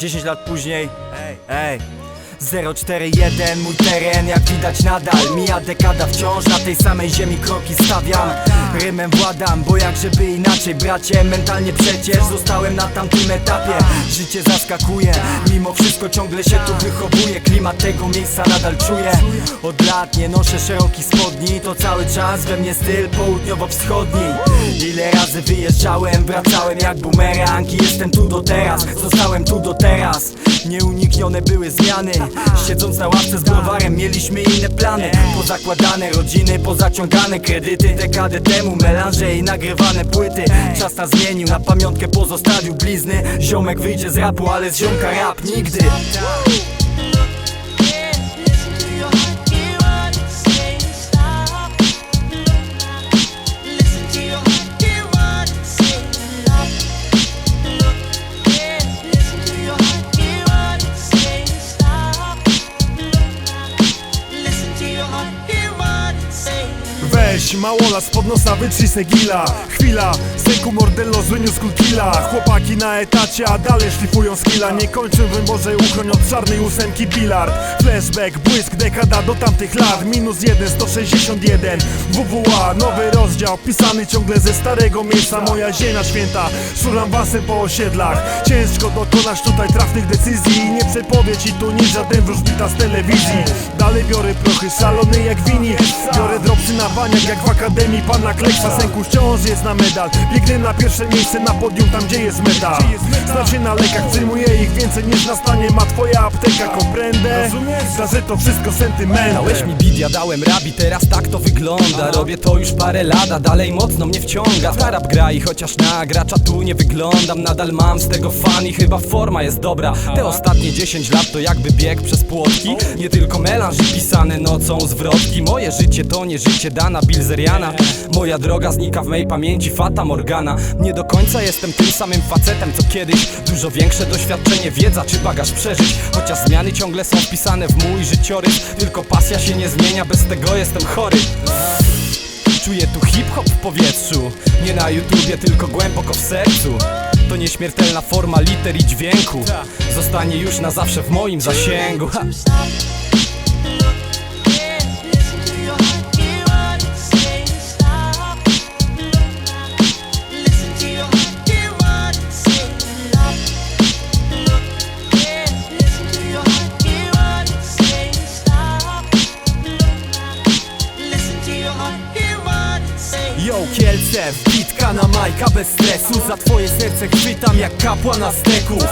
10 lat później. Ej, ej 041 mój teren jak widać nadal. Mija dekada wciąż na tej samej ziemi kroki stawiam. Rymem władam, bo jak żeby inaczej. Bracie Mentalnie przecież zostałem na tamtym etapie. Życie zaskakuje, mimo wszystko ciągle się tu wychowuje Klimat tego miejsca nadal czuję. Od lat nie noszę szerokich spodni To cały czas we mnie styl południowo-wschodni. Ile razy wyjeżdżałem, wracałem jak bumerang I jestem tu do teraz, zostałem tu do teraz. Nieuniknione były zmiany Siedząc na ławce z browarem mieliśmy inne plany. Pozakładane rodziny, pozaciągane kredyty. Dekadę temu melanże i nagrywane płyty. Czas nas zmienił, na pamiątkę pozostawił blizny. Ziomek wyjdzie z rapu, ale z ziomka rap nigdy Weź małola spod nosa se gila Chwila, Seku Mordello z New School Killa. Chłopaki na etacie, a dalej szlifują skilla. Nie kończę w Boże uchroń od czarnej ósemki bilard. Flashback, błysk, dekada do tamtych lat. Minus 1, 161 WWA, nowy rozdział Pisany ciągle ze starego miejsca. Moja ziemia święta, szuram basem po osiedlach. Ciężko dokonasz tutaj trafnych decyzji. Nie przepowiedź i tu nie żaden wróżbita z telewizji. Dalej biorę prochy, szalony jak wini. Biorę dropsy na baniak jak w akademii pana Kleksa. Sęku wciąż jest na medal. Biegnę na pierwsze miejsce na podium tam gdzie jest medal. Się na lekach, przyjmuję ich więcej niż na stanie. Ma twoja apteka, komprendę że to wszystko sentymenty Dałeś mi bid, ja dałem rabi, teraz tak to wygląda. Robię to już parę lat, a dalej mocno mnie wciąga. Ta rap gra i chociaż na gracza tu nie wyglądam. Nadal mam z tego fan i chyba forma jest dobra. Te ostatnie 10 lat to jakby bieg przez płotki. Nie tylko melanż pisane nocą zwrotki. Moje życie to nie życie Dana Bilzeriana Moja droga znika w mej pamięci Fata Morgana. Nie do końca jestem tym samym facetem co kiedyś. Dużo większe doświadczenie, wiedza czy bagaż przeżyć. Chociaż zmiany ciągle są wpisane w mój życiorys. Tylko pasja się nie zmienia, bez tego jestem chory. Czuję tu hip-hop w powietrzu. Nie na YouTubie, tylko głęboko w sercu. To nieśmiertelna forma liter i dźwięku. Zostanie już na zawsze w moim zasięgu. Ha. Kielce, wbitka na majka bez stresu. Za twoje serce chwytam jak kapła na steków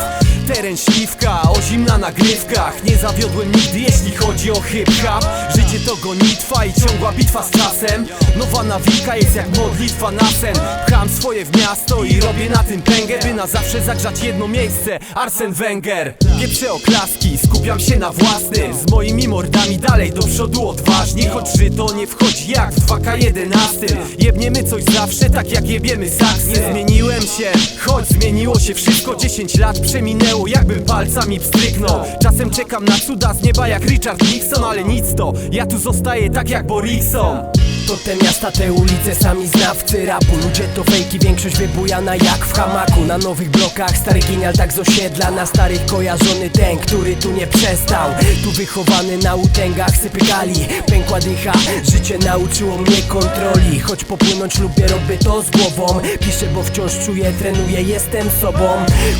Teren śliwka, ozimna na grywkach Nie zawiodłem nigdy jeśli chodzi o hip-hop. Życie to gonitwa i ciągła bitwa z czasem. Nowa nawika jest jak modlitwa na sen. Pcham swoje w miasto i robię na tym pęgę By na zawsze zagrzać jedno miejsce. Arsen Wenger. Pieprzę oklaski, skupiam się na własnym. Z moimi mordami dalej do przodu odważni. Choć żyto nie wchodzi jak w 2K11 Jebniemy coś zawsze tak jak jebiemy saksy Nie zmieniłem się, choć zmieniło się wszystko. 10 lat przeminęło jakbym palcami pstryknął. Czasem czekam na cuda z nieba jak Richard Nixon Ale nic to, ja tu zostaję tak jak Borikson To te miasta, te ulice, sami znawcy rapu. Ludzie to fejki, większość wybujana jak w hamaku. Na nowych blokach, stary genial tak z osiedla. Na starych kojarzony ten, który tu nie przestał. Tu wychowany na utęgach sypykali Pękła dycha, życie nauczyło mnie kontroli. Choć popłynąć lubię, robię to z głową. Piszę, bo wciąż czuję, trenuję, jestem sobą.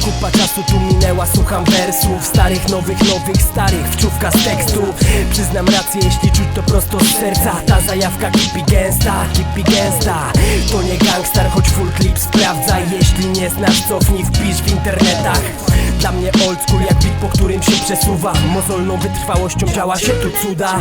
Kupa czasu tu minęła, słucham wersów. Starych, nowych, nowych, starych, wczówka z tekstów Przyznam rację, jeśli czuć to prosto z serca. Ta zajawka kipi gęsta, kipi gęsta To nie gangstar, choć full clip sprawdzaj Jeśli nie znasz, cofnij, wpisz w internetach. Dla mnie old school jak beat, po którym się przesuwa. Mozolną wytrwałością działa się tu cuda.